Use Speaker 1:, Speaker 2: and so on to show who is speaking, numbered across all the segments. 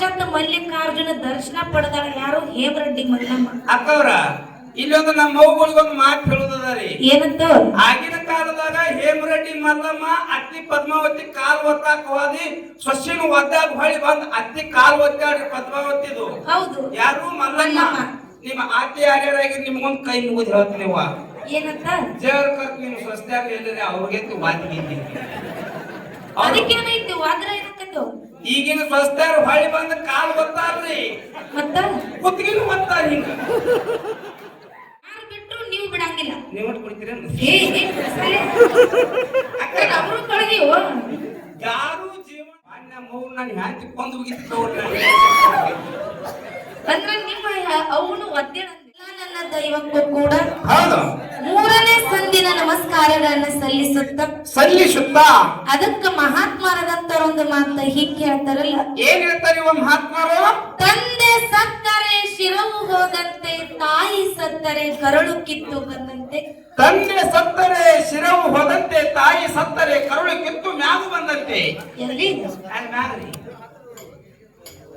Speaker 1: ಸಾಕ್ಷಾತ್ ಮಲ್ಲಿಕಾರ್ಜುನ ದರ್ಶನ ಪಡೆದಾಳ ಯಾರು ಹೇಮರೆಡ್ಡಿ ಮಲ್ಲಮ್ಮ?
Speaker 2: ಅಕ್ಕವ್ರ ಇಲ್ಲೊಂದು ನಮ್ಮ ಮಗುಗಳಿಗೊಂದು ಮಾತು ಹೇಳುದದ ರೀ.
Speaker 1: ಏನಂತ?
Speaker 2: ಆಗಿನ ಕಾಲದಾಗ ಹೇಮರೆಡ್ಡಿ ಮಲ್ಲಮ್ಮ ಅತ್ತಿ ಪದ್ಮಾವತಿ ಕಾಲ್ ಒತ್ತಾಕ ಹೋದಿ ಸೊಸಿನ ಒದ್ದಾಗ ಹೊಳಿ ಬಂದ್ ಅತ್ತಿ ಕಾಲ್ ಒತ್ತಾಡ್ರಿ ಪದ್ಮಾವತಿದು.
Speaker 1: ಹೌದು.
Speaker 2: ಯಾರು? ಮಲ್ಲಮ್ಮ. ನಿಮ್ಮ ಆತಿ ಯಾರ್ಯಾರಾಗಿ ನಿಮ್ಗೊಂದು ಕೈ ಮುಗಿದು ಹೇಳ್ತೀನಿ
Speaker 1: ಏನಂತ?
Speaker 2: ಜೇವರ್ ಕತ್ ನಿಮ್ ಸ್ವಸ್ತ್ಯಾಗ ಹೇಳಿದ್ರೆ ಅವ್ರಿಗೆ ವಾದಿಗೆ
Speaker 1: ಅದಕ್ಕೇನೈತಿ ವಾದ್ರ ಏನಕ್ಕಂದು
Speaker 2: ಈಗಿನ ಸ್ವಸ್ತ್ಯಾರ ಹೊಳಿ ಬಂದ ಕಾಲು ಬರ್ತಾರ್ರಿ
Speaker 1: ಮತ್ತ?
Speaker 2: ಕುತ್ತಿಗೆನು ಬರ್ತಾರ ಹಿಂಗ
Speaker 1: ಬಿಟ್ರು ನೀವು ಬಿಡಂಗಿಲ್ಲ.
Speaker 2: ನೀವು ಒಟ್ಟು ಕುಡಿತೀರೇನು?
Speaker 1: ಏ ಏ ಕಳೆದಿವ
Speaker 2: ಯಾರು ಜೀವನ ಅಣ್ಣ ಮೌನ ನಾನು ಹ್ಯಾಂತಿ ಕೊಂದು
Speaker 1: ಅಂದ್ರ ನಿಮ್ಮ ಅವನು ಒತ್ತೇಳ ನನ್ನ ದೈವಕ್ಕೂ ಕೂಡ
Speaker 2: ಹೌದು.
Speaker 1: ಮೂರನೇ ಸಂದಿನ ನಮಸ್ಕಾರಗಳನ್ನ ಸಲ್ಲಿಸುತ್ತ
Speaker 2: ಸಲ್ಲಿಸುತ್ತ?
Speaker 1: ಅದಕ್ಕ ಮಹಾತ್ಮರದಂತರೊಂದು ಮಾತ ಹೀಗೆ ಹೇಳ್ತಾರಲ್ಲ
Speaker 2: ಏನ್ ಹೇಳ್ತಾರೆ ಇವ ಮಹಾತ್ಮರು?
Speaker 1: ತಂದೆ ಸತ್ತರೆ ಶಿರವು ಹೋದಂತೆ ತಾಯಿ ಸತ್ತರೆ ಕರುಳು ಕಿತ್ತು ಬಂದಂತೆ.
Speaker 2: ತಂದೆ ಸತ್ತರೆ ಶಿರವು ಹೋದಂತೆ ತಾಯಿ ಸತ್ತರೆ ಕರುಳು ಕಿತ್ತು ಮ್ಯಾಗು ಬಂದಂತೆ.
Speaker 1: ಎಲ್ಲಿ.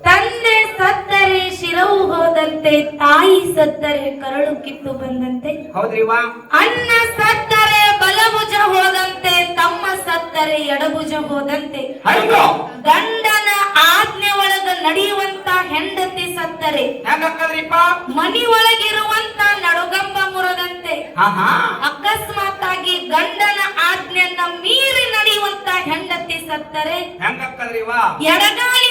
Speaker 1: ತಂದೆ ಸತ್ತರೆ ಶಿರವು ಹೋದಂತೆ ತಾಯಿ ಸತ್ತರೆ ಕರಳು ಕಿತ್ತು ಬಂದಂತೆ.
Speaker 2: ಹೌದ್ರಿವಾ
Speaker 1: ಅಣ್ಣ ಸತ್ತರೆ ಬಲಭುಜ ಹೋದಂತೆ ತಮ್ಮ ಸತ್ತರೆ ಎಡಭುಜ ಹೋದಂತೆ.
Speaker 2: ಹೌದು
Speaker 1: ಗಂಡನ ಆಜ್ಞೆ ಒಳಗ ನಡೆಯುವಂತ ಹೆಂಡತಿ ಸತ್ತರೆ.
Speaker 2: ಹೆಂಗಕ್ಕದ್ರಿಪ್ಪ?
Speaker 1: ಮನಿ ಒಳಗಿರುವಂತ ನಡುಗಂಬ ಮುರದಂತೆ. ಅಕಸ್ಮಾತ್ ಆಗಿ ಗಂಡನ ಆಜ್ಞೆಯನ್ನ ಮೀರಿ ನಡೆಯುವಂತ ಹೆಂಡತಿ ಸತ್ತರೆ.
Speaker 2: ಹೆಂಗಕ್ಕದ್ರಿವಾ?
Speaker 1: ಚಪ್ಪಲಿ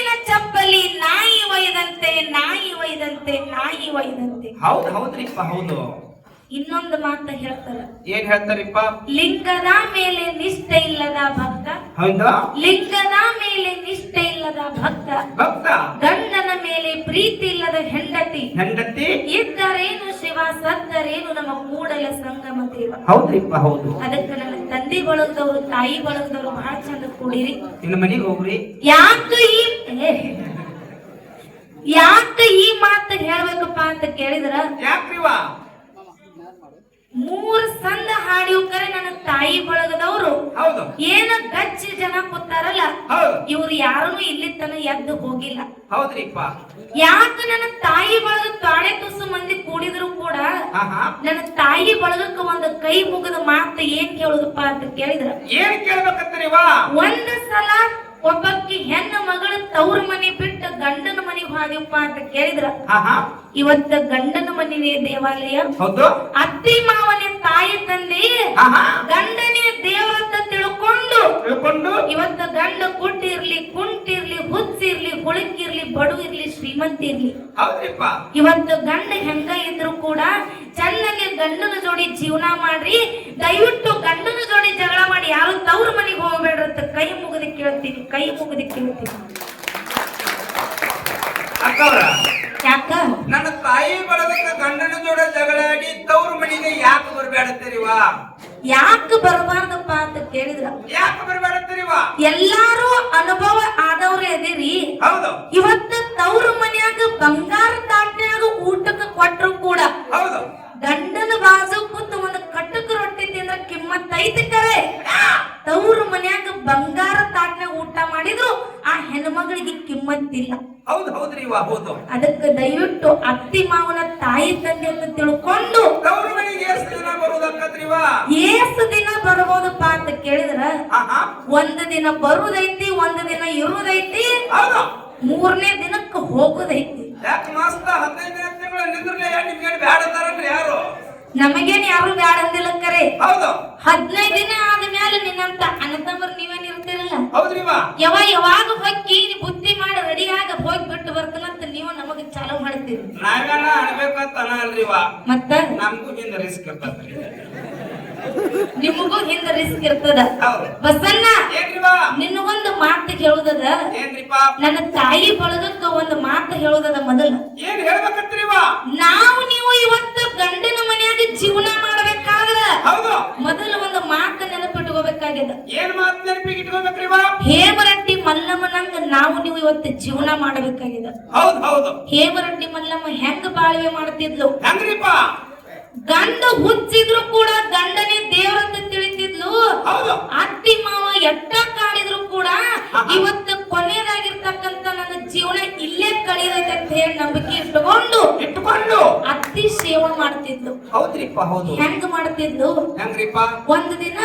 Speaker 1: ನಾಯಿ ಒಯ್ದಂತೆ ನಾಯಿ ಒಯ್ದಂತೆ ನಾಯಿ ಒಯ್ದಂತೆ.
Speaker 2: ಹೌದ್ ಹೌದ್ರಿಪ್ಪ ಹೌದು.
Speaker 1: ಇನ್ನೊಂದು ಮಾತ ಹೇಳ್ತಾರ.
Speaker 2: ಏನ್ ಹೇಳ್ತಾರಿಪ್ಪ?
Speaker 1: ಲಿಂಗದ ಮೇಲೆ ನಿಷ್ಠೆ ಇಲ್ಲದ ಭಕ್ತ.
Speaker 2: ಹೌದಾ.
Speaker 1: ಲಿಂಗದ ಮೇಲೆ ನಿಷ್ಠೆ ಇಲ್ಲದ ಭಕ್ತ.
Speaker 2: ಭಕ್ತ?
Speaker 1: ಗಂಡನ ಮೇಲೆ ಪ್ರೀತಿ ಇಲ್ಲದ ಹೆಂಡತಿ.
Speaker 2: ಹೆಂಡತಿ?
Speaker 1: ಇದ್ದರೇನು ಶಿವ ಸತ್ತರೇನು ನಮ್ಮ ಕೂಡಲ ಸಂಗಮ ದೇವ.
Speaker 2: ಹೌದ್ರಿಪ್ಪ ಹೌದು.
Speaker 1: ಅದಕ್ಕೆ ನನ್ನ ತಂದೆ ಬಳಗದವರು ತಾಯಿ ಬಳಗದವರು ಬಹಳ ಚಂದ ಕೂಡಿರಿ.
Speaker 2: ನಿನ್ನ ಮನೆಗೆ ಹೋಗ್ರಿ.
Speaker 1: ಯಾಕೆ ಈ ಯಾಕ ಈ ಮಾತು ಹೇಳ್ಬೇಕಪ್ಪ ಅಂತ ಕೇಳಿದ್ರ?
Speaker 2: ಯಾಕ್ರಿವಾ
Speaker 1: ಮೂರ್ ಸಂದ ಹಾಡಿವ್ ಕರೆ ನನ್ನ ತಾಯಿ ಬಳಗದವರು. ಏನ ಗಚ್ಚಿ ಜನ ಕೂತಾರಲ್ಲ ಇವ್ರು ಯಾರೂ ಇಲ್ಲಿ ತನ ಎದ್ದು ಹೋಗಿಲ್ಲ.
Speaker 2: ಹೌದ್ರಿಪ್ಪ.
Speaker 1: ಯಾಕ ನನ್ನ ತಾಯಿ ಬಳಗ ತಾಳೆ ತುಸು ಮಂದಿ ಕೂಡಿದ್ರು ಕೂಡ ನನ್ನ ತಾಯಿ ಬಳಗಕ್ಕ ಒಂದು ಕೈ ಮುಗಿದ ಮಾತು ಏನ್ ಕೇಳುದಪ್ಪ ಅಂತ ಕೇಳಿದ್ರ?
Speaker 2: ಏನ್
Speaker 1: ಒಂದ್ ಸಲ ಒಬ್ಬಕ್ಕಿ ಹೆಣ್ಣು ಮಗಳು ತವ್ರ ಮನೆ ಬಿಟ್ಟು ಗಂಡನ ಮನೆಗೆ ಹೋದಿವಪ್ಪ ಅಂತ ಕೇಳಿದ್ರ. ಇವತ್ತ ಗಂಡನ ಮನೆನೇ ದೇವಾಲಯ.
Speaker 2: ಹೌದು.
Speaker 1: ಅತ್ತಿ ಮಾವನೆ ತಾಯಿ ತಂದೆ. ಗಂಡನೇ ದೇವರಂತ ತಿಳ್ಕೊಂಡು
Speaker 2: ತಿಳ್ಕೊಂಡು.
Speaker 1: ಇವತ್ತ ಗಂಡ ಕುಟ್ಟಿರ್ಲಿ ಕುಂಟಿರ್ಲಿ ಹುಚ್ಚಿರ್ಲಿ ಹುಳುಕಿರ್ಲಿ ಬಡು ಇರ್ಲಿ ಶ್ರೀಮಂತ ಇರ್ಲಿ. ಇವತ್ತ ಗಂಡ ಹೆಂಗ ಇದ್ರು ಕೂಡ ಚೆನ್ನಾಗಿ ಗಂಡನ ಜೋಡಿ ಜೀವನ ಮಾಡ್ರಿ. ದಯವಿಟ್ಟು ಗಂಡನ ಜೋಡಿ ಜಗಳ ಮಾಡಿ. ಯಾರು ತವ್ರ ಮನೆಗೆ ಹೋಗ್ಬೇಡ್ರಿ ಅಂತ ಕೈ ಮುಗಿದು ಕೇಳ್ತೀನಿ ಕೈ ಮುಗಿದು ಕೇಳ್ತೀನಿ
Speaker 2: ಅಕ್ಕವ್ರ
Speaker 1: ಯಾಕ?
Speaker 2: ನನ್ನ ತಾಯಿ ಬಳಗಕ್ಕ ಗಂಡನ ಜೋಡ ಜಗಳಾಡಿ ತವ್ರ ಮನೆಗೆ ಯಾಕೆ ಬರ್ಬೇಡತ್ತೀರಿವಾ
Speaker 1: ಯಾಕ ಬರಬಾರ್ದಪ್ಪ ಅಂತ ಕೇಳಿದ್ರ.
Speaker 2: ಯಾಕೆ ಬರ್ಬೇಡತ್ತೀರಿವಾ
Speaker 1: ಎಲ್ಲಾರು ಅನುಭವ ಆದವ್ರೆ ಅದೇರಿ.
Speaker 2: ಹೌದು.
Speaker 1: ಇವತ್ತ ತವ್ರ ಮನ್ಯಾಗ ಬಂಗಾರ ತಾಟ್ನ್ಯಾಗ ಊಟಕ್ಕೆ ಕೊಟ್ರು ಕೂಡ
Speaker 2: ಹೌದು.
Speaker 1: ಗಂಡನ ಬಾಜು ಕೂತು ಒಂದು ಕಟ್ಟಕ ರೊಟ್ಟಿ ತಿಂದ್ರ ಕಿಮ್ಮತ್ ಐತಿ ಕರೆ ತವ್ರ ಮನ್ಯಾಗ ಬಂಗಾರ ತಾಟ್ನ್ಯಾಗ ಊಟ ಮಾಡಿದ್ರು ಆ ಹೆಣ್ಮಗಳಿಗೆ ಕಿಮ್ಮತ್ತಿಲ್ಲ.
Speaker 2: ಹೌದು ಹೌದ್ರಿ ಹೌದು.
Speaker 1: ಅದಕ್ಕೆ ದಯವಿಟ್ಟು ಅತ್ತಿ ಮಾವನ ತಾಯಿ ತಂದೆ ಅಂತ ತಿಳ್ಕೊಂಡು
Speaker 2: ಎಷ್ಟು ದಿನ
Speaker 1: ಬರ್ಬೋದಪ್ಪ ಅಂತ ಕೇಳಿದ್ರ
Speaker 2: ಆಹಾ.
Speaker 1: ಒಂದು ದಿನ ಬರುದೈತಿ ಒಂದ್ ದಿನ ಇರುದೈತಿ. ಮೂರನೇ ದಿನಕ್ಕೆ ಹೋಗುದೈತಿ.
Speaker 2: ಯಾಕೆ ಮಾಸ್ತ ಹದಿನೈದು ದಿನ ತಿಂಗಳು ನಿಂದ್ರಲೇ ನಿಮ್ಗೆ ಬ್ಯಾಡತಾರನ್ರಿ ಯಾರು?
Speaker 1: ನಮಗೇನ್ ಯಾರು ಬ್ಯಾಡ ಅಂದಿಲ್ಲ ಕರೆ?
Speaker 2: ಹೌದು.
Speaker 1: ಹದಿನೈದು ದಿನ ಆದ ಮೇಲೆ ನಿನ್ನಂತ ಅಣ್ಣತಮ್ಮರು ನೀವೇನ್ ಇರ್ತಿರಲ್ಲ?
Speaker 2: ಹೌದ್ರಿವಾ
Speaker 1: ಯಾವ ಯಾವಾಗ ಹೊಕ್ಕಿ ನೀ ಬುದ್ಧಿ ಮಾಡಿ ರೆಡಿ ಆಗ ಹೋಗಿ ಬಿಟ್ಟು ಬರ್ತಾನಂತ ನೀವು ನಮಗೆ ಚಾಲು ಮಾಡ್ತೀರಿ.
Speaker 2: ನಾವೇನ ಅನ್ಬೇಕಂತ ಅಲ್ರಿವಾ
Speaker 1: ಮತ್ತ?
Speaker 2: ನಮಗೂ ಹಿಂದ ರಿಸ್ಕ್ ಇರ್ತದ್ರಿ.
Speaker 1: ನಿಮಗೂ ಹಿಂದ ರಿಸ್ಕ್ ಇರ್ತದ.
Speaker 2: ಏನ್ರಿವಾ
Speaker 1: ನಿನಗೊಂದು ಮಾತು ಹೇಳುದದ? ನನ್ನ ತಾಯಿ ಬಳಗಕ್ಕ ಒಂದು ಮಾತು ಹೇಳುದದ ಮೊದಲ. ನಾವು ನೀವು ಇವತ್ತು ಗಂಡನ ಮನೆಯಾಗ ಜೀವನ ಮಾಡ್ಬೇಕಾದ್ರ ಮೊದಲು ಒಂದು ಮಾತು ನೆನಪಿಟ್ಕೋಬೇಕಾಗ್ಯದ.
Speaker 2: ಏನ್ ಮಾತು
Speaker 1: ಹೇಮರಟ್ಟಿ ಮಲ್ಲಮ್ಮನಂಗ ನಾವು ನೀವು ಇವತ್ತು ಜೀವನ ಮಾಡಬೇಕಾಗಿದೆ
Speaker 2: ಹೌದು ಹೌದು.
Speaker 1: ಹೇಮರಟ್ಟಿ ಮಲ್ಲಮ್ಮ ಹೆಂಗ ಬಾಳ್ವೆ ಮಾಡ್ತಿದ್ಲು? ಗಂಡ ಹುಚ್ಚಿದ್ರು ಕೂಡ ಗಂಡನೇ ದೇವರಂತ ತಿಳಿತಿದ್ಲು. ಅತ್ತಿ ಮಾವ ಎಟ್ಟ ಕಾಡಿದ್ರು ಕೂಡ ಇವತ್ತು ಕೊನೆಯದಾಗಿರ್ತಕ್ಕಂಥ ಜೀವನ ಇಲ್ಲೇ ನಂಬಿಕೆ ಇಟ್ಕೊಂಡು
Speaker 2: ಇಟ್ಕೊಂಡು
Speaker 1: ಅತ್ತಿ ಸೇವೆ ಮಾಡ್ತಿದ್ಲು.
Speaker 2: ಹೌದ್ರಿಪ್ಪ ಹೌದು.
Speaker 1: ಹೆಂಗ್ ಮಾಡ್ತಿದ್ಲು?
Speaker 2: ಹೆಂಗ್ರಿಪ್ಪ?
Speaker 1: ಒಂದ್ ದಿನ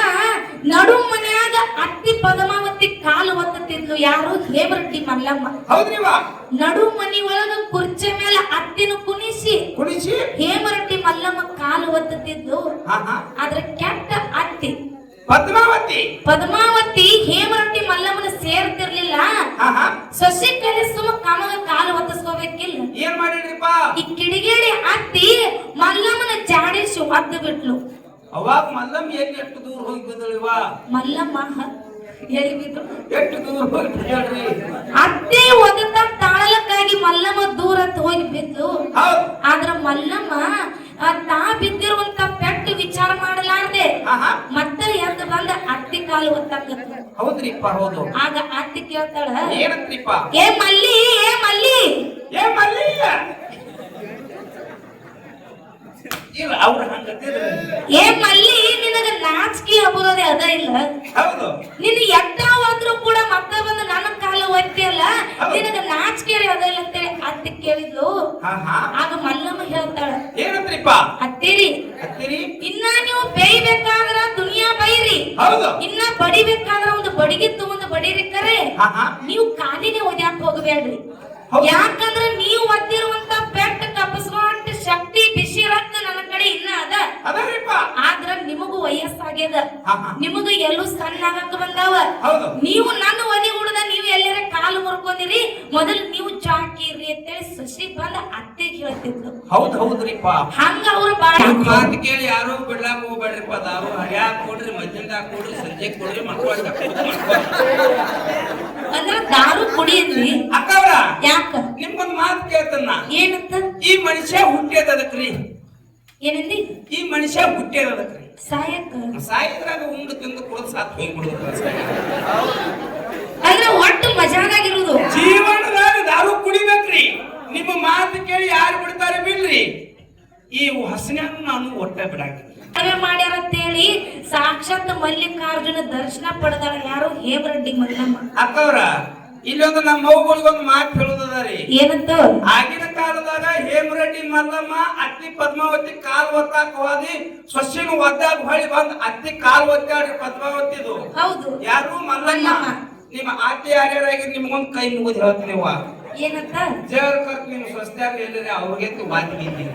Speaker 1: ನಡು ಮನ್ಯಾಗ ಅತ್ತಿ ಪದ್ಮಾವತಿ ಕಾಲು ಒತ್ತಿದ್ಲು ಯಾರು ಹೇಮರಟ್ಟಿ ಮಲ್ಲಮ್ಮ.
Speaker 2: ಹೌದ್ರಿವ
Speaker 1: ನಡು ಮನಿ ಒಳಗ ಕುರ್ಚಿ ಮೇಲೆ ಅತ್ತಿನ ಕುಣಿಸಿ
Speaker 2: ಕುಣಿಸಿ?
Speaker 1: ಹೇಮರಟ್ಟಿ ಮಲ್ಲಮ್ಮ ಕಾಲು
Speaker 2: ಒತ್ತಿದ್ಲು
Speaker 1: ಆದ್ರೆ ಕೆಟ್ಟ ಅತ್ತಿ
Speaker 2: ಪದ್ಮಾವತಿ.
Speaker 1: ಪದ್ಮಾವತಿ ಹೇಮರಟ್ಟಿ ಮಲ್ಲಮ್ಮನ ಸೇರ್ತಿರ್ಲಿಲ್ಲ.
Speaker 2: ಹಾ
Speaker 1: ಸುಮ ಕಮಗ ಕಾಲು ಒತ್ತಿಸ್ಕೋಬೇಕಿಲ್ಲ.
Speaker 2: ಏನ್ ಮಾಡಿದ್ರಿಪ್ಪ?
Speaker 1: ಈ ಕಿಡಿಗೇಡಿ ಅತ್ತಿ ಮಲ್ಲಮ್ಮನ ಜಾಡಿಸಿ ಹೊದ್ದು ಬಿಟ್ಲು.
Speaker 2: ಅವಾಗ ಮಲ್ಲಮ್ಮ ಎಲ್ಲಿ ಎಷ್ಟು ದೂರ ಹೋಗಿ ಬಿದ್ದಳಿವ?
Speaker 1: ಮಲ್ಲಮ್ಮ ಎಲ್ಲಿ ಬಿದ್ದು?
Speaker 2: ಎಷ್ಟು ದೂರ ಹೋಗಿ ಬಿದ್ದಳ್ರಿ?
Speaker 1: ಅತ್ತೆ ಒದತ ತಾಳಲಕ್ಕಾಗಿ ಮಲ್ಲಮ್ಮ ದೂರ ಹೋಗಿ ಬಿದ್ದು. ಆದ್ರ ಮಲ್ಲಮ್ಮ ತಾ ಬಿದ್ದಿರುವಂತ ಪೆಟ್ಟು ವಿಚಾರ ಮಾಡಲಾರ್ದೆ. ಮತ್ತೆ ಕಾಲು ಒತ್ತಾಕತ್ತು
Speaker 2: ಹೌದ್ರಿಪ್ಪ ಹೌದು.
Speaker 1: ಆಗ ಅತ್ತಿ ಕೇಳ್ತಾಳ
Speaker 2: ಏನಂತ್ರಿಪ್ಪ?
Speaker 1: ಏ ಮಲ್ಲಿ ಏ ಮಲ್ಲಿ.
Speaker 2: ಏ ಮಲ್ಲಯ್ಯ! ಇಲ್ಲ ಅವ್ರ
Speaker 1: ಏ ಮಲ್ಲಿ ನಿನಗ ನಾಚಿಕೆ ಹಬ್ಬರೋದೇ ಅದ ಇಲ್ಲ?
Speaker 2: ಹೌದು.
Speaker 1: ನಿನ್ನ ಹೋದ್ರು ಕೂಡ ಮಕ್ಕ ಬಂದು ನನ್ನ ಕಾಲ ಒತ್ತಿಯಲ್ಲ ನಿನಗ ನಾಚಿಕೆ ಅದ ಇಲ್ಲ ಅಂತೇಳಿ ಅತ್ತಿ ಕೇಳಿದ್ಲು. ಆಗ ಮಲ್ಲಮ್ಮ ಹೇಳ್ತಾಳ
Speaker 2: ಏನಂತ್ರಿಪ್ಪ ಹತ್ತಿರಿ
Speaker 1: ಇನ್ನ ನೀವು ಬೇಯ್ಬೇಕಾದ್ರ ದುನಿಯಾ ಬೈರಿ.
Speaker 2: ಹೌದು.
Speaker 1: ಇನ್ನ ಬಡಿಬೇಕಾದ್ರ ಒಂದು ಬಡಿಗೆ ತಗೊಂಡು ಬಡಿರಿ ಕರೆ. ನೀವು ಕಾಲಿಗೆ ಒದ್ಯಾಕ ಹೋಗಬೇಡ್ರಿ. ಯಾಕಂದ್ರ ನೀವು ಒದ್ದಿರುವಂತ ಅದ
Speaker 2: ಅದರಿಪ್ಪ
Speaker 1: ಆದ್ರ ನಿಮಗೂ ವಯಸ್ಸಾಗ್ಯದ. ನಿಮಗ ಎಲ್ಲೂ ಸಣ್ಣ ಆಗಕ್ ಬಂದಾವ ನೀವು ನನ್ನ ಒದಿ ಹುಡುದ ನೀವು ಎಲ್ಲರ ಕಾಲು ಮುರ್ಕೊಂಡಿರಿ. ಮೊದಲು ನೀವು ಚಾಕಿರಿ ಅಂತೇಳಿ ಸಸಿ ಬಂದ ಅತ್ತೆ ಹೇಳ್ತಿದ್ಲು
Speaker 2: ಹೌದು ಹೌದ್ರಿಪ್ಪ
Speaker 1: ಹಂಗ ಅವ್ರು ಬಾಳ
Speaker 2: ಮಾತು ಕೇಳಿ ಯಾರು ಬಿಡ್ಲಾಕ ಹೋಗ್ಬೇಡ್ರಿಪ್ಪ ನಾವು ಹರ್ಯಾಕ್ ಕೊಡ್ರಿ ಮಧ್ಯಾಹ್ನ ಕೊಡ್ರಿ ಸಂಜೆ ಕೊಡ್ರಿ ಮಾಡ್ಕೊಳ್ರಿ
Speaker 1: ಅಂದ್ರ ದಾರು ಕುಡಿಯದ್ರಿ.
Speaker 2: ಅಕ್ಕವ್ರ
Speaker 1: ಯಾಕ?
Speaker 2: ನಿಮ್ಗೊಂದ್ ಮಾತು ಕೇಳ್ತನ್ನ
Speaker 1: ಏನಂತ?
Speaker 2: ಈ ಮನುಷ್ಯ ಹುಟ್ಟಿಯದ ಅದಕ್ರಿ
Speaker 1: ಏನಂದಿ
Speaker 2: ಈ ಮನುಷ್ಯ ಹುಟ್ಟಿ ಅದಕ್ರಿ
Speaker 1: ಸಾಯಕ.
Speaker 2: ಸಾಯಿದ್ರಾಗ ಉಂಡು ತಿಂದು ಕುಡಿದು ಸಾತ್ ಹೋಗ್ಬಿಡುತ್ತೆ
Speaker 1: ಅಂದ್ರ ಒಟ್ಟು ಮಜಾನಾಗಿರುವುದು.
Speaker 2: ಜೀವನದಾಗ ದಾರು ಕುಡಿಬೇಕ್ರಿ. ನಿಮ್ಮ ಮಾತು ಕೇಳಿ ಯಾರು ಬಿಡ್ತಾರೆ ಬಿಡ್ರಿ. ಈ ಹಸನ್ಯಾಗ ನಾನು ಒಟ್ಟ ಬಿಡಾಕಿಲ್ಲ
Speaker 1: ಮದುವೆ ಮಾಡ್ಯಾರ ಅಂತೇಳಿ ಸಾಕ್ಷಾತ್ ಮಲ್ಲಿಕಾರ್ಜುನ ದರ್ಶನ ಪಡೆದಾಗ ಯಾರು? ಹೇಮರೆಡ್ಡಿ ಮಲ್ಲಮ್ಮ.
Speaker 2: ಅಕ್ಕವ್ರ ಇಲ್ಲೊಂದು ನಮ್ಮ ಮಗುಗಳಿಗೊಂದು ಮಾತು ಹೇಳುದು
Speaker 1: ಏನಂತ?
Speaker 2: ಆಗಿನ ಕಾಲದಾಗ ಹೇಮರೆಡ್ಡಿ ಮಲ್ಲಮ್ಮ ಅತ್ತಿ ಪದ್ಮಾವತಿ ಕಾಲ್ ಒತ್ತಾಕ ಹೋದಿ ಸೊಸಿನ ಒದ್ದಾಗ ಹೊಳಿ ಬಂದ್ ಅತ್ತಿ ಕಾಲ್ ಒತ್ತಾಡಿ ಪದ್ಮಾವತಿದು.
Speaker 1: ಹೌದು.
Speaker 2: ಯಾರು? ಮಲ್ಲಮ್ಮ. ನಿಮ್ಮ ಆತಿ ಯಾರ್ಯಾರಾಗಿ ನಿಮ್ಗೊಂದ್ ಕೈ ಮುಗಿದು ಹೇಳ್ತೀನಿ ಅವ್ವ.
Speaker 1: ಏನಂತ?
Speaker 2: ದೇವ್ರ ಕರ್ತ ನಿಮ್ ಸ್ವಸ್ಥ್ಯಾಗ ಎಲ್ಲರಿ ಅವ್ರಿಗೆ ವಾದಿಗಿದ್ದೀನಿ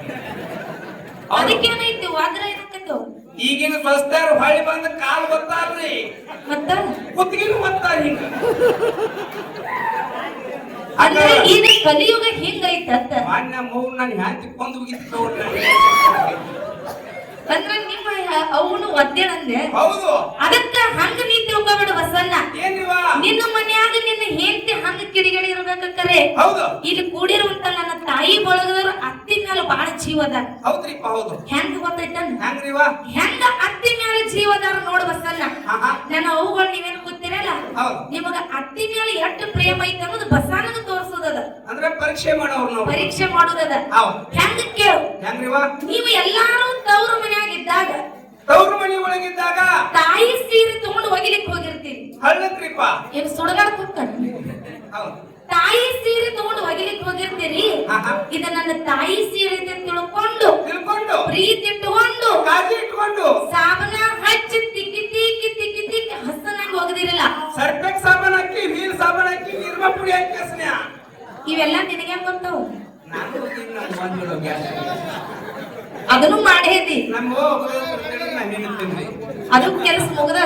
Speaker 1: ಅದಕ್ಕೇನೈತಿ? ವಾದ್ರ ಏನಕ್ಕೈತು
Speaker 2: ಈಗಿನ ಸ್ವಸ್ಥ್ಯಾರ ಹೊಳಿ ಬಂದ ಕಾಲ್ ಒತ್ತಾರ್ರಿ.
Speaker 1: ಮತ್ತ?
Speaker 2: ಕುತ್ತಿಗಿನ ಒತ್ತಾರ ಹಿಂಗ.
Speaker 1: ಅಂದ್ರೆ ಈಗ ಕಲಿಯುಗ ಹಿಂಗೈತಂತ
Speaker 2: ಮಾನ್ಯ ಮೌ ನಾನು ಹ್ಯಾಂತಿ ಕೊಂದು ಹೋಗಿತ್ತು
Speaker 1: ಅಂದ್ರ ನಿಮ್ಮ ಅವನು ಒದ್ದೇಳಂದೆ
Speaker 2: ಹೌದು.
Speaker 1: ಅದಕ್ಕ ಹಂಗ ನೀ ತಿಳ್ಕೊಬೇಡ
Speaker 2: ಏನಿವ?
Speaker 1: ನಿನ್ನ ಮನ್ಯಾಗ ನಿನ್ನ ಹೆಂಡತಿ ಹಂಗ ಕಿಡಿಗಡಿ ಇರ್ಬೇಕರೆ
Speaker 2: ಹೌದು.
Speaker 1: ಇಲ್ಲಿ ಕೂಡಿರುವಂತ ನನ್ನ ತಾಯಿ ಬಳಗದವ್ರು ಅತ್ತಿ ಮೇಲೆ ಬಹಳ ಜೀವದ
Speaker 2: ಹೌದ್ರಿಪ್ಪ ಹೌದು.
Speaker 1: ಹೆಂಗ ಗೊತ್ತೈತನ್?
Speaker 2: ಹೆಂಗ್ರಿವ?
Speaker 1: ಹೆಂಗ ಅತ್ತಿ ಮೇಲೆ ಜೀವದಾರ ನೋಡ್
Speaker 2: ಹಾ
Speaker 1: ನನ್ನ ಅವುಗಳು ನೀವೇನ್ ಗೊತ್ತಿರಲ್ಲ
Speaker 2: ಹೌದು.
Speaker 1: ನಿಮಗ ಅತ್ತಿ ಮೇಲೆ ಎಷ್ಟು ಪ್ರೇಮ ಐತೆ ಅನ್ನೋದು ಬಸಾನಗ ತೋರಿಸೋದದ
Speaker 2: ಅಂದ್ರೆ ಪರೀಕ್ಷೆ ಮಾಡೋರು ನಾವು.
Speaker 1: ಪರೀಕ್ಷೆ ಮಾಡೋದದ ಹೆಂಗ ಕೇಳು?
Speaker 2: ಹೆಂಗ್ರಿವ?
Speaker 1: ನೀವು ಎಲ್ಲಾರು ತವ್ರ ಮನ್ಯಾಗ ಇದ್ದಾಗ
Speaker 2: ತವ್ರ ಮನಿ ಒಳಗಿದ್ದಾಗ.
Speaker 1: ತಾಯಿ ಸೀರೆ ತಗೊಂಡು ಒಗಿಲಿಕ್ಕೆ ಹೋಗಿರ್ತೀರಿ.
Speaker 2: ಹಳ್ಳಕ್ರಿಪ್ಪ
Speaker 1: ಏನು ಸುಡಗಾಡ್ ಕೂತಾನ ತಾಯಿ ಸೀರೆ ತಗೊಂಡು ಒಗಿಲಿಕ್ಕೆ ಹೋಗಿರ್ತೀರಿ. ಇದು ನನ್ನ ತಾಯಿ ಸೀರೆ ಅಂತ ತಿಳ್ಕೊಂಡು.
Speaker 2: ತಿಳ್ಕೊಂಡು.
Speaker 1: ಪ್ರೀತಿ ಇಟ್ಟುಕೊಂಡು
Speaker 2: ಕಾಜಿ ಇಟ್ಕೊಂಡು.
Speaker 1: ಸಾಬನ ಹಚ್ಚಿ ತಿಕ್ಕಿ ಹಸನಾಗಿ ಹೋಗದಿರಲ್ಲ.
Speaker 2: ಸರ್ಪೆಕ್ ಸಾಬನ್ ಹಾಕಿ ನೀರ್ ಸಾಬನ್ ಹಾಕಿ ನಿರ್ಮ ಪುಡಿ ಹಾಕಿ ಸ್ನೇಹ
Speaker 1: ಇವೆಲ್ಲ ನಿನಗೆ ಗೊತ್ತವು
Speaker 2: ನಾನು
Speaker 1: ಅದನ್ನು ಮಾಡೇದಿ
Speaker 2: ನಮ್ಮ ನಾನು ನಿಂತೀನಿ
Speaker 1: ಅದು ಕೆಲಸ ಮುಗ್ದದ.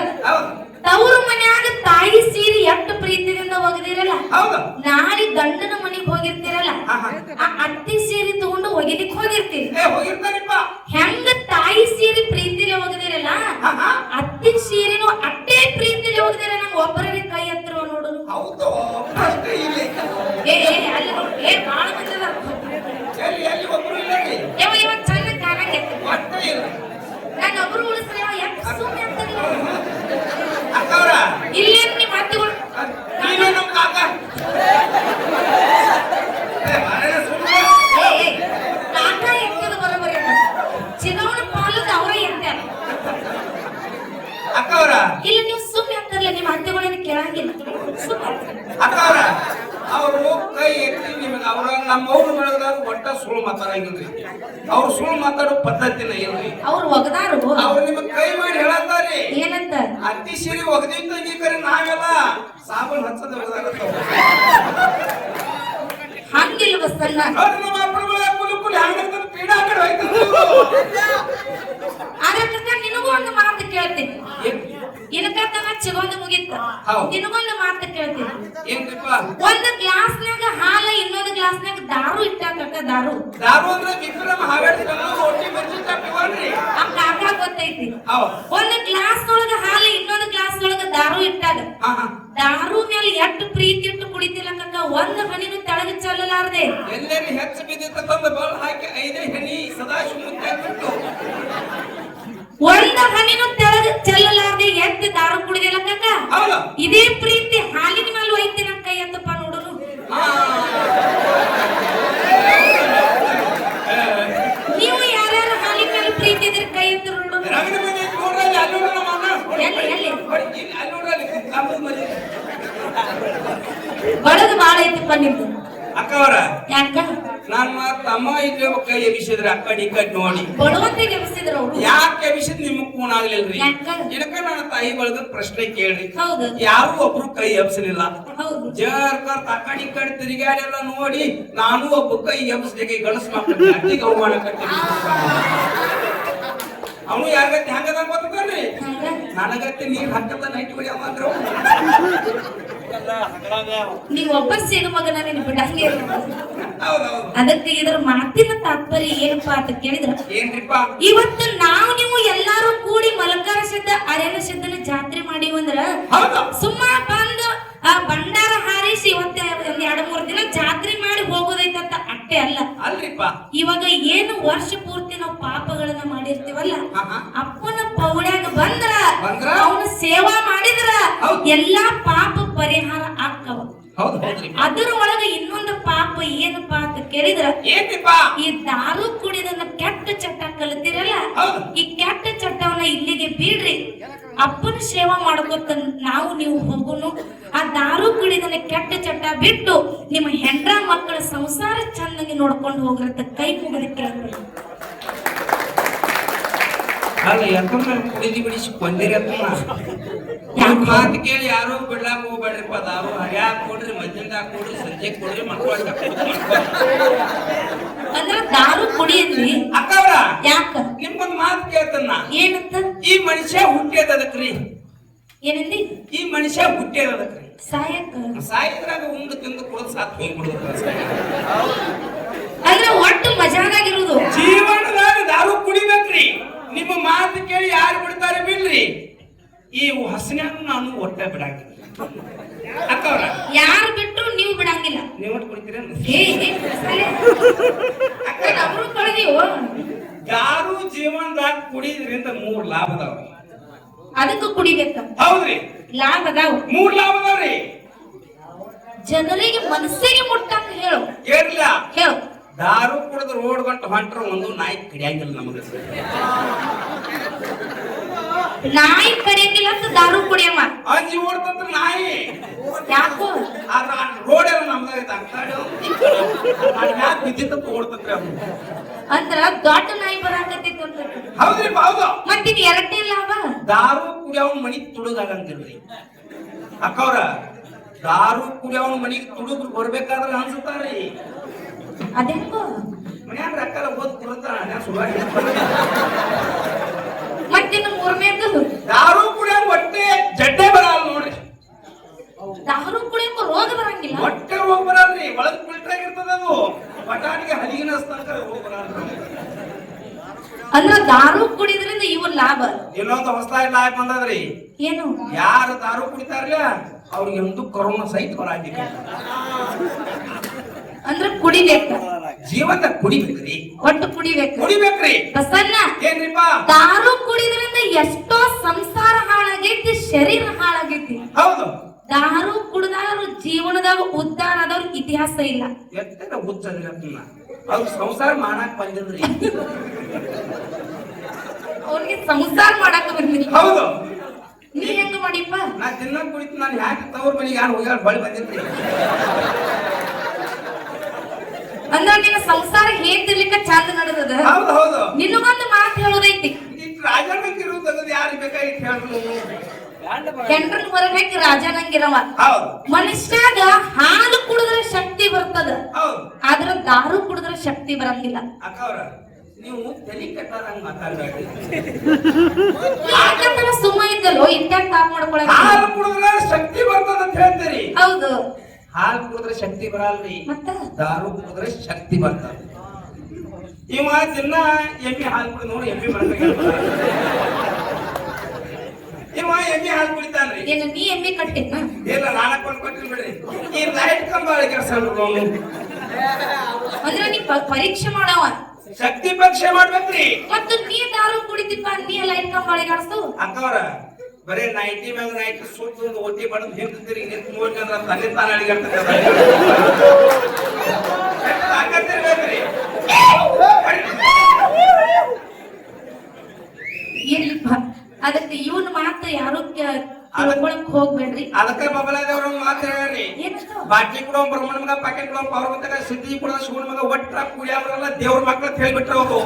Speaker 1: ತವ್ರ ಮನ್ಯಾಗ ತಾಯಿ ಸೀರೆ ಎಷ್ಟು ಪ್ರೀತಿಯಿಂದ ಒಗದಿರಲ್ಲ? ನಾಳೆ ಗಂಡನ ಮನೆಗೆ ಹೋಗಿರ್ತೀರಲ್ಲ? ಆ ಅತ್ತಿ ಸೀರೆ ತಗೊಂಡು ಒಗಿಲಿಕ್ ಹೋಗಿರ್ತೀರಿ. ಹೆಂಗ ತಾಯಿ ಸೀರೆ ಪ್ರೀತಿಲಿ ಒಗೆದಿರಲ್ಲ? ಅತ್ತಿ ಸೀರೆನು ಅಟ್ಟೆ ಪ್ರೀತಿಲಿ ಒಗದಿರ ನಂಗೆ ಒಬ್ಬರಿಗೆ ಕೈ ಹತ್ತಿರ ನೋಡು ಏ ಏ, ಅಲ್ಲಿ ನೋಡು. ಏ ಬಾಳ ಮಂದಿ ಇವತ್ತು ಚಂದ ಕಾಣಂಗೆ ನಾನು ಒಬ್ರು ಉಳಿಸ್ರಿ ಸುಮ್ಮನೆ ಅಂತಾರಲ್ಲ
Speaker 2: ಅಕ್ಕವ್ರ
Speaker 1: ಇಲ್ಲಿ ನಿಮ್ಮ ಹತ್ತಿಗಳು
Speaker 2: ನೀನು ನಮ್ಮ ಕಾಕ ಏ, ಮನೆಯ ಸುಮ್ನೆ.
Speaker 1: ಏ ಏ ಕಾಕ ಎತ್ತದ ಬರೋಬರಿ ಅದ. ಚಿನ್ನವನ ಪಾಲದ ಅವರ ಎಂತ
Speaker 2: ಅಕ್ಕವ್ರ
Speaker 1: ಇಲ್ಲ ನೀವು ಸುಮ್ಮನೆ ಅಂತಾರಲ್ಲ ನಿಮ್ಮ ಹತ್ತಿಗಳೇನು ಕೇಳಂಗಿಲ್ಲ ಸುಮ್ಮನೆ
Speaker 2: ಅಕ್ಕವ್ರ ಅವರು ಕೈ ಎತ್ತಿ ನಿಮಗೆ ಅವರ ನಮ್ಮ ಅವ್ರು ಬೆಳೆದ ಸುಳ್ಳು ಮಾತಾಡಂಗಿಲ್ರಿ ಅವ್ರು ಸುಳ್ಳು ಮಾತಾಡೋ ಪದ್ಧತಿನ ಇಲ್ರಿ
Speaker 1: ಅವ್ರು ಒಗದಾರು
Speaker 2: ಅವ್ರು ನಿಮಗ್ ಕೈ ಮಾಡಿ ಹೇಳತ್ತಾರಿ
Speaker 1: ಏನಂತ
Speaker 2: ಅತ್ತಿ ಸೀರೆ ಒಗದಿದ್ದ ಈ ಕರೆ ನಾವೆಲ್ಲ ಸಾಬೂನ್ ಹಚ್ಚದ ಒಗದಾಗತ್ತವ
Speaker 1: ಹಂಗಿಲ್ಲ ಬಸ್ತನ್ನ
Speaker 2: ನೋಡ್ರಿ ನಮ್ಮ ಅಪ್ಪನ ಮಗ ಕುಲು ಕುಲು ಹ್ಯಾಂಗಿರ್ತದ ಪೀಡ ಕಡೆ
Speaker 1: ನಿನಗೂ ಒಂದು ಮಾತು ಕೇಳ್ತೀನಿ.
Speaker 2: ಏನ್-
Speaker 1: ಇನಕತ್ತನ ಚಿಗೊಂದು ಮುಗಿತ್ತ
Speaker 2: ಹೌದ್.
Speaker 1: ನಿನಗೊಂದು ಮಾತು ಕೇಳ್ತೀನಿ.
Speaker 2: ಒಂದು
Speaker 1: ಒಂದು ಗ್ಲಾಸ್ನಾಗ ಹಾಲ ಇನ್ನೊಂದು ಗ್ಲಾಸ್ನಾಗ ದಾರು ಇಟ್ಟಾಕ ದಾರು.
Speaker 2: ದಾರು ಅಂದ್ರೆ ವಿಕ್ರಮ ಹಾವೇರಿ ಬೆಂಗಳೂರು ಒಟ್ಟಿ ಮಿರ್ಚಿ ಚಾಪ್ ಇವನ್ರಿ
Speaker 1: ಆ ಕಾಕ ಗೊತ್ತೈತಿ.
Speaker 2: ಹೌದ್.
Speaker 1: ಒಂದು ಗ್ಲಾಸ್ ಒಳಗ ಹಾಲು ಇನ್ನೊಂದು ಗ್ಲಾಸ್ ಒಳಗ ದಾರು ಇಟ್ಟಾಗ
Speaker 2: ಹಾ ಹಾ.
Speaker 1: ದಾರು ಮೇಲೆ ಎಷ್ಟು ಪ್ರೀತಿ ಇಟ್ಟು ಕುಡಿತಿಲ್ಲ ಕಕ್ಕ ಒಂದು ಹನಿನು ತಳಗ ಚೆಲ್ಲಲಾರ್ದೆ.
Speaker 2: ಎಲ್ಲೇರಿ ಹೆಚ್ಚು ಬಿದ್ದಿತ್ತ ತಂದು ಬಾಳ್ ಹಾಕಿ ಐದೇ ಹನಿ ಸದಾಶಿವ ಮುತ್ತೆ ಬಿಟ್ಟು
Speaker 1: ಒಂದು ಹನಿನು ತೆಳಗ ಚೆಲ್ಲಲಾರ್ದೆ ಎದ್ದು ದಾರು ಕುಡಿದಿಲ್ಲ ಕಕ್ಕ
Speaker 2: ಹೌದು
Speaker 1: ಇದೇ ಪ್ರೀತಿ ಹಾಲಿನ ಮೇಲೆ ಒಯ್ತಿ ನನ್ನ ಕೈ ಎತ್ತಪ್ಪ ನೋಡುನು
Speaker 2: ಹಾ
Speaker 1: ನೀವು ಯಾರ್ಯಾರು ಹಾಲಿನ ಮೇಲೆ ಪ್ರೀತಿ ಇದ್ರೆ ಕೈ ಎತ್ತು ನೋಡುನು
Speaker 2: ರಗಡ ಮನೆ ಐತಿ ನೋಡ್ರಿ ಅಲ್ಲಿ, ಅಲ್ಲಿ ನೋಡ್ರಿ ನಮ್ಮ ಅಣ್ಣ.
Speaker 1: ಎಲ್ಲಿ, ಎಲ್ಲಿ?
Speaker 2: ಹೊಡಿ, ಇಲ್ಲಿ, ಅಲ್ಲಿ ನೋಡ್ರಿ ಅಲ್ಲಿ, ಕಂಬದ ಮನೆ.
Speaker 1: ಬಡದು ಬಾಳ ಐತಿಪ್ಪ ನಿಮ್ದು
Speaker 2: ಅಕ್ಕವರ
Speaker 1: ಯಾಕ?
Speaker 2: ನನ್ನ ತಮ್ಮ ಇದ್ರೆ ಕೈ ಎಬಿಸಿದ್ರ ಕಡೆ ಈ ನೋಡಿ.
Speaker 1: ಬಡವಂತಿಗೆ ಎಬ್ಸಿದ್ರು ಅವ್ರು?
Speaker 2: ಯಾಕೆ ಎಬಿಸಿದ್ ನಿಮಗ್ ಕೂಣ ಆಗ್ಲಿಲ್ರಿ? ಇದಕ್ಕ ನನ್ನ ತಾಯಿ ಬಳದ ಪ್ರಶ್ನೆ ಕೇಳ್ರಿ. ಯಾರು ಒಬ್ರು ಕೈ ಎಬ್ಸಲಿಲ್ಲ. ಜರ್ಕರ್ ತಕ್ಕ ಕಡೆ ತಿರುಗಾಡೆಲ್ಲ ನೋಡಿ ನಾನು ಒಬ್ಬ ಕೈ ಎಬ್ಸ್ಲಿಕ್ಕೆ ಗಣಸ್ ಮಕ್ಕಳು ಅತ್ತಿಗೆ ಅವಮಾನ ಕಟ್ಟಿ ಅವನು ಯಾರಿಗತ್ತೆ ಹಂಗದ ಗೊತ್ತದ್ರಿ
Speaker 1: ಹಂಗ?
Speaker 2: ನನಗತ್ತೆ ನೀರ್ ಹಾಕದ ನೈಟ್ ಹೊಡಿಯವ ಅಂದ್ರು.
Speaker 1: ನೀವ್ ಒಬ್ಬ ಸೇನು ಮಗನ ನಿನ್ ಬಿಡಂಗೆ ಅದಕ್ಕೆ ಇದ್ರ ಮಾತಿನ ತಾತ್ಪರ್ಯ ಏನಪ್ಪಾ? ಅಂತ ಕೇಳಿದ್ರ. ಇವತ್ತು ನಾವು ನೀವು ಎಲ್ಲಾರು ಕೂಡಿ ಮಲಕಾರ ಸಿದ್ಧ ಸಿದ್ಧನ ಜಾತ್ರೆ ಮಾಡಿವಂದ್ರ ಸುಮ್ಮ ಬಂದು ಆ ಭಂಡಾರ ಹಾರಿಸಿ ಇವತ್ತ ಒಂದ್ ಎರಡ್ ಮೂರ್ ದಿನ ಜಾತ್ರೆ ಮಾಡಿ ಅಟ್ಟೆ ಅಲ್ಲ.
Speaker 2: ಅಲ್ರಿಪ್ಪ.
Speaker 1: ಇವಾಗ ಏನು ವರ್ಷ ಪೂರ್ತಿ ನಾವು ಪಾಪಗಳನ್ನ ಮಾಡಿರ್ತೀವಲ್ಲ. ಅಪ್ಪನ ಪೌಳ್ಯಾಗ ಬಂದ್ರ? ಅವನ ಸೇವಾ ಮಾಡಿದ್ರ ಎಲ್ಲಾ ಪಾಪ ಪರಿಹಾರ
Speaker 2: ಹೌದ್ರಿ
Speaker 1: ಅದರ ಒಳಗ ಇನ್ನೊಂದು ಪಾಪ ಏನಪ್ಪಾ ಅಂತ ಕೇಳಿದ್ರ? ಈ ದಾರು ಕುಡಿದನ್ನ ಕೆಟ್ಟ ಚಟ್ಟ ಕಲಿತಿರಲ್ಲ? ಈ ಕೆಟ್ಟ ಚಟ್ಟವನ್ನ ಇಲ್ಲಿಗೆ ಬಿಡ್ರಿ ಅಪ್ಪನ ಸೇವಾ ಮಾಡ್ಕೊತ ನಾವು ನೀವು ಹೋಗುನು. ಆ ದಾರು ಕುಡಿದನ್ನ ಕೆಟ್ಟ ಚಟ ಬಿಟ್ಟು ನಿಮ್ಮ ಹೆಂಡ್ರ ಮಕ್ಕಳ ಸಂಸಾರ ಚೆನ್ನಾಗಿ ನೋಡ್ಕೊಂಡು ಹೋಗ್ರತ್ತ ಕೈ ಮುಗಿದ ಕೇಳ್ರಿ.
Speaker 2: ಅಲ್ಲ ಯಾಕಂದ್ರೆ ಕುಡಿದಿ ಬಿಡಿಸಿ ಮಾತು ಕೇಳಿ ಯಾರು ಬಿಡ್ಲಾಕ ಹೋಗ್ಬೇಡ್ರಿಪ್ಪ ದಾರು. ಹರ್ಯಾಕ್ ಕೊಡ್ರಿ ಮಧ್ಯಾಹ್ನದಾಗ ಕೊಡ್ರಿ ಸಂಜೆ ಕೊಡ್ರಿ ಮಕ್ಕಳ
Speaker 1: ಅಂದ್ರ ದಾರು ಕುಡಿಯದ್ರಿ.
Speaker 2: ಅಕ್ಕವ್ರ
Speaker 1: ಯಾಕ?
Speaker 2: ನಿಮ್ಗೊಂದ್ ಮಾತು ಕೇಳ್ತನ್ನ
Speaker 1: ಏನಂತ?
Speaker 2: ಈ ಮನುಷ್ಯ ಹುಟ್ಟಿಯದಕ್ರಿ
Speaker 1: ಏನಂದಿ
Speaker 2: ಈ ಮನುಷ್ಯ ಹುಟ್ಟಿರೋದಕ್ರಿ
Speaker 1: ಸಾಯಕ
Speaker 2: ಸಾಯಿದ್ರಾಗ ಉಂಡು ತಿಂದು ಕುಡಿದು ಸಾತ್ ಹೋಗ್ಬಿಡುದು
Speaker 1: ಅಂದ್ರೆ ಒಟ್ಟು ಮಜಾನಾಗಿರುವುದು.
Speaker 2: ಜೀವನದಾಗ ದಾರು ಕುಡಿಬೇಕ್ರಿ. ನಿಮ್ಮ ಮಾತು ಕೇಳಿ ಯಾರು ಬಿಡ್ತಾರೆ ಬಿಡ್ರಿ. ಈ ಹಸನ್ಯಾನು ನಾನು ಒಟ್ಟ ಬಿಡಂಗಿಲ್ಲ. ಅಕ್ಕವ್ರ.
Speaker 1: ಯಾರು ಬಿಟ್ಟು ನೀವು ಬಿಡಂಗಿಲ್ಲ.
Speaker 2: ನೀವು ಒಟ್ಟು ಕುಡಿತೀರ
Speaker 1: ಏ ಏ, ಅಕ್ಕ ನಮ್ರು ಕಳ್ದೀವೋ
Speaker 2: ದಾರು ಜೀವನದಾಗ ಕುಡಿದ್ರಿಂದ ಮೂರು ಲಾಭ ಅದಾವ?
Speaker 1: ಅದಕ್ಕೂ ಕುಡಿಬೇಕ.
Speaker 2: ಹೌದ್ರಿ.
Speaker 1: ಲಾಭ ಅದಾವ.
Speaker 2: ಮೂರ್ ಲಾಭ ಅದಾವ್ರಿ.
Speaker 1: ಜನರಿಗೆ ಮನಸ್ಸಿಗೆ ಮುಟ್ಟಂಗ ಹೇಳು.
Speaker 2: ಕೇಳಿಲ್ಲ
Speaker 1: ಹೇಳು.
Speaker 2: ದಾರು ಕುಡಿದು ರೋಡ್ ಗಂಟು ಹೊಂಟ್ರ ಒಂದು ನಾಯಿ ಕಡಿಯಂಗಿಲ್ಲ ನಮಗೆ.
Speaker 1: ನಾಯಿ ಕರೆಯಂಗಿಲ್ಲ ಅಂತ ದಾರು ಕುಡಿಯವ
Speaker 2: ಅಜ್ಜಿ ಓಡ್ತಂದ್ರ ನಾಯಿ.
Speaker 1: ಯಾಕೋ?
Speaker 2: ರೋಡ್ ಎಲ್ಲ ನಮ್ದಾಗ ಯಾಕೆ ಬಿದ್ದಿತ್ತ ಓಡ್ತಂದ್ರಿ ಅವ್ನು
Speaker 1: ಅಂದ್ರ ದೊಡ್ಡ ನಾಯಿ ಬರಾಕತ್ತಿತ್ತು ಅಂತ
Speaker 2: ಹೌದ್ರಿ ಹೌದು.
Speaker 1: ಮತ್ತಿನ್ ಎರಡನೇ ಲಾಭ
Speaker 2: ದಾರು ಕುಡಿಯವನ್ ಮನಿ ತುಡುಗಾಗಂಗಿಲ್ರಿ. ಅಕ್ಕವ್ರ ದಾರು ಕುಡಿಯವನ್ ಮನಿಗೆ ತುಡುಗ್ ಬರ್ಬೇಕಾದ್ರ ಅನ್ಸುತ್ತಾರ್ರಿ.
Speaker 1: ಅದೇನೋ
Speaker 2: ಮನ್ಯಾಗ ರೊಕ್ಕ ಓದ್ ಕೊಡ್ತಾರ ಸುಮಾರು
Speaker 1: ಮತ್ತಿನ್ನು ಮೂರನೇದು
Speaker 2: ದಾರು ಕುಡಿಯೋ ಹೊಟ್ಟೆ ಜಡ್ಡೆ ಬರಲ್ಲ ನೋಡ್ರಿ.
Speaker 1: ದಾರು ಕುಡಿಯಕ್ಕೂ ರೋಗ ಬರಂಗಿಲ್ಲ.
Speaker 2: ಹೊಟ್ಟೆ ರೋಗ ಬರಲ್ರಿ ಒಳಗ್ ಫಿಲ್ಟರ್ ಆಗಿರ್ತದ ಅದು. ಬಟಾಣಿಗೆ ತನಕ ರೋಗ ಬರಲ್ಲ
Speaker 1: ಅಂದ್ರ ದಾರು ಕುಡಿದ್ರಿಂದ ಇವ್ ಲಾಭ.
Speaker 2: ಇನ್ನೊಂದು ಹೊಸದಾಗಿ ಲಾಭ ಬಂದದ್ರಿ.
Speaker 1: ಏನು?
Speaker 2: ಯಾರು ದಾರು ಕುಡಿತಾರಲ್ಲ ಅವ್ರಿಗೆ ಒಂದು ಕೊರೋನಾ ಸಹಿತ ಬರಾಗಿಲ್ಲ
Speaker 1: ಅಂದ್ರ ಕುಡಿಬೇಕ.
Speaker 2: ಜೀವನ ಕುಡಿಬೇಕ್ರಿ.
Speaker 1: ಒಟ್ಟು ಕುಡಿಬೇಕು.
Speaker 2: ಕುಡಿಬೇಕ್ರಿ.
Speaker 1: ಪ್ರಸನ್ನ
Speaker 2: ಏನ್ರಿಪ್ಪ?
Speaker 1: ದಾರು ಕುಡಿದ್ರಿಂದ ಎಷ್ಟೋ ಸಂಸಾರ ಹಾಳಾಗೈತಿ ಶರೀರ ಹಾಳಾಗೈತಿ.
Speaker 2: ಹೌದು.
Speaker 1: ದಾರು ಕುಡ್ದಾರು ಜೀವನದಾಗ ಉದ್ದಾನ ಆದವ್ರ ಇತಿಹಾಸ ಇಲ್ಲ.
Speaker 2: ಹುಚ್ಚದ್ರಿ ಅದನ್ನ ಅವ್ರು ಸಂಸಾರ ಮಾಡಕ್ ಬಂದಿದ್ರಿ.
Speaker 1: ಅವ್ರಿಗೆ ಸಂಸಾರ ಮಾಡಾಕ ಬಂದಿಲ್ಲ
Speaker 2: ಹೌದು.
Speaker 1: ನೀ ಹೆಂಗ ಮಾಡಿಪ್ಪ?
Speaker 2: ನಾ ದಿನ ಕುಡಿತು ನಾನು ಯಾಕೆ ತವ್ರ ಮನೆಗೆ ಯಾರು ಹೋಗ್ಯಾರ ಬಳಿ ಬಂದಿದ್ರಿ?
Speaker 1: ಅಂದ್ರ ನಿನ್ನ ಸಂಸಾರ ಹೇಗ್ ತಿರ್ಲಿಕ್ಕ ಚಂದ ನಡೆದದ?
Speaker 2: ಹೌದು ಹೌದು.
Speaker 1: ನಿನಗೊಂದು ಮಾತು ಹೇಳೋದೈತಿ.
Speaker 2: ರಾಜನಂಗಿರು ತೆಗೆದು ಯಾರು ಬೇಕಾಗಿತ್ತು ಹೇಳಿದ್ರು
Speaker 1: ಹೆಂಡ್ರನ್ ಬರಬೇಕು ರಾಜನಂಗಿರವ
Speaker 2: ಹೌದು.
Speaker 1: ಮನುಷ್ಯಾಗ ಹಾಲು ಕುಡಿದ್ರೆ ಶಕ್ತಿ ಬರ್ತದ. ಆದ್ರ ದಾರು ಕುಡಿದ್ರೆ ಶಕ್ತಿ ಬರಂಗಿಲ್ಲ.
Speaker 2: ನೀವು ತಲೆ ಕಟ್ಟಾರಂಗ್ ಮಾತಾಡ್ಬೇಡ್ರಿ
Speaker 1: ಯಾಕಂದ್ರೆ ಸುಮ್ಮ ಇದ್ದಲ್ಲೋ ಇಂಟ್ಯಾಕ್ ಆಫ್ ಮಾಡ್ಕೊಳಕ್
Speaker 2: ಹಾಲು ಕುಡಿದ್ರೆ ಶಕ್ತಿ ಬರ್ತದ ಅಂತ ಹೇಳ್ತೀರಿ.
Speaker 1: ಹೌದು.
Speaker 2: ಹಾಲು ಕುಡಿದ್ರೆ ಶಕ್ತಿ ಬರಲ್ರಿ.
Speaker 1: ಮತ್ತ?
Speaker 2: ದಾರು ಕುಡಿದ್ರೆ ಶಕ್ತಿ ಬರ್ತದ. ಇವ ದಿನ ಎಮ್ಮಿ ಹಾಲು ಕುಡಿ ನೋಡಿ ಎಮ್ಮಿ ಮಾಡ್ಬೇಕು ಇವ ಎಮ್ಮಿ ಹಾಲು ಕುಡಿತಾನ್ರಿ.
Speaker 1: ಏನು ನೀ ಎಮ್ಮಿ ಕಟ್ಟಿನ
Speaker 2: ಇಲ್ಲ ನಾನ ಕೊಂಡ್ ಕೊಟ್ಟಿಲ್ ಬಿಡ್ರಿ. ಈ ಲೈಟ್ ಕಂಬ ಕೆಲಸ
Speaker 1: ಅಂದ್ರೆ ನೀ ಪರೀಕ್ಷೆ ಮಾಡವ?
Speaker 2: ಶಕ್ತಿ ಪರೀಕ್ಷೆ ಮಾಡ್ಬೇಕ್ರಿ.
Speaker 1: ಮತ್ತು ನೀ ದಾರು ಕುಡಿತಿಪ್ಪ ನೀ ಲೈಟ್ ಇಟ್ಕೊಂಡ್ ಕಾಣಿಸ್ತು
Speaker 2: ಅಂತವ್ರ ಬರೇ ನೈಟಿ ಮ್ಯಾಗ ನೈಟ್ ಸುತ್ತ ಒಂದು ಒಟ್ಟಿ ಬಡದ್ ಹಿಂದಿರಿ ನಿಂತು ನೋಡಿ ಅಂದ್ರ ತಲೆ ತಾನ ಅಡಿಗಾಡ್ತದೆ ಹಂಗಂತಿರ್ಬೇಕ್ರಿ
Speaker 1: ಇರ್ಲಿಪ್ಪ ಅದಕ್ಕೆ ಇವನ್ ಮಾತು ಯಾರು ತಿಳ್ಕೊಳಕ್ ಹೋಗ್ಬೇಡ್ರಿ.
Speaker 2: ಅದಕ್ಕೆ ಬಬಲಾದವ್ರ ಮಾತು ಹೇಳ್ರಿ.
Speaker 1: ಬಾಟಿ
Speaker 2: ಬಾಟ್ಲಿ ಕೊಡೋ ಬ್ರಹ್ಮಣ ಮಗ ಪಾಕೆಟ್ ಪವರ್ ಮತ್ತೆ ಸಿದ್ಧಿ ಕೂಡ ಶಿವನ ಮಗ ಒಟ್ಟ ಕುಡಿಯವ್ರಲ್ಲ ದೇವ್ರ ಮಕ್ಳು ಅಂತ ಹೇಳ್ಬಿಟ್ರೆ ಹೋಗು.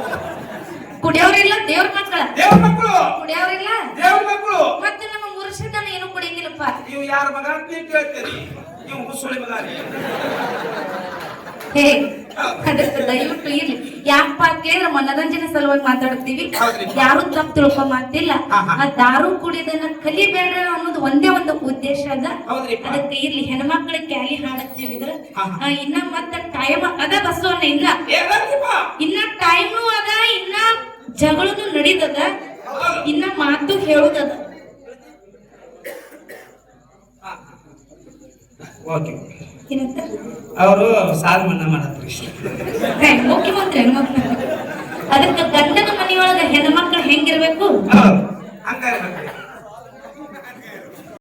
Speaker 1: ಕುಡಿಯವ್ರಿಲ್ಲ ದೇವ್ರ ಮಕ್ಕಳ?
Speaker 2: ದೇವ್ರ ಮಕ್ಳು?
Speaker 1: ಕುಡಿಯವ್ರಿಲ್ಲ?
Speaker 2: ದೇವ್ರ ಮಕ್ಳು?
Speaker 1: ಮತ್ತೆ ನಮ್ಮ ಮುರುಷದನ ಏನು ಕುಡಿಯಂಗಿಲ್ಲಪ್ಪ?
Speaker 2: ನೀವು ಯಾರ ಮಗ ಅಂತ ಕೇಳ್ತೀರಿ. ನೀವು ಮುಸುಳಿ ಮಗ ರೀ.
Speaker 1: ಹೇ ದಯವಿಟ್ಟು ಇರ್ಲಿ. ಯಾಕಪ್ಪ ಕೇಳಿದ್ರೆ ಮನರಂಜನೆ ಸಲುವಾಗಿ ಮಾತಾಡ್ತೀವಿ ಯಾರು ತಪ್ಪು ತಿಳ್ಕೊ ಮಾತಿಲ್ಲ.
Speaker 2: ಹಾ.
Speaker 1: ಆ ದಾರು ಕುಡಿದನ್ನ ಕಲಿಬೇಡ ಅನ್ನೋದು ಒಂದೇ ಒಂದು ಉದ್ದೇಶ ಅದ. ಅದಕ್ಕೆ ಇರ್ಲಿ. ಹೆಣ್ಮಕ್ಳಿಗೆ ಕ್ಯಾಲಿ ಹಾಡಂತ ಹೇಳಿದ್ರ ಇನ್ನ ಮತ್ತ ಟೈಮ್ ಅದ ಬಸವನ ಇಲ್ಲ? ಇನ್ನ ಟೈಮು ಅದ ಇನ್ನ ಜಗಳನು ನಡೀತದ. ಇನ್ನ ಮಾತು ಹೇಳುದದ.
Speaker 2: ಓಕೆ ಅವರು ಸಾಲ ಮನ್ನಾ ಮಾಡತ್ರಿ
Speaker 1: ಮುಖ್ಯಮಂತ್ರಿ ಹೆಣ್ಮಕ್ಳು ಅದಕ್ಕೆ ಗಂಡನ ಮನೆಯೊಳಗ ಹೆಣ್ಮಕ್ಳು ಹೆಂಗಿರ್ಬೇಕು?
Speaker 2: ಹಂಗಾರೆ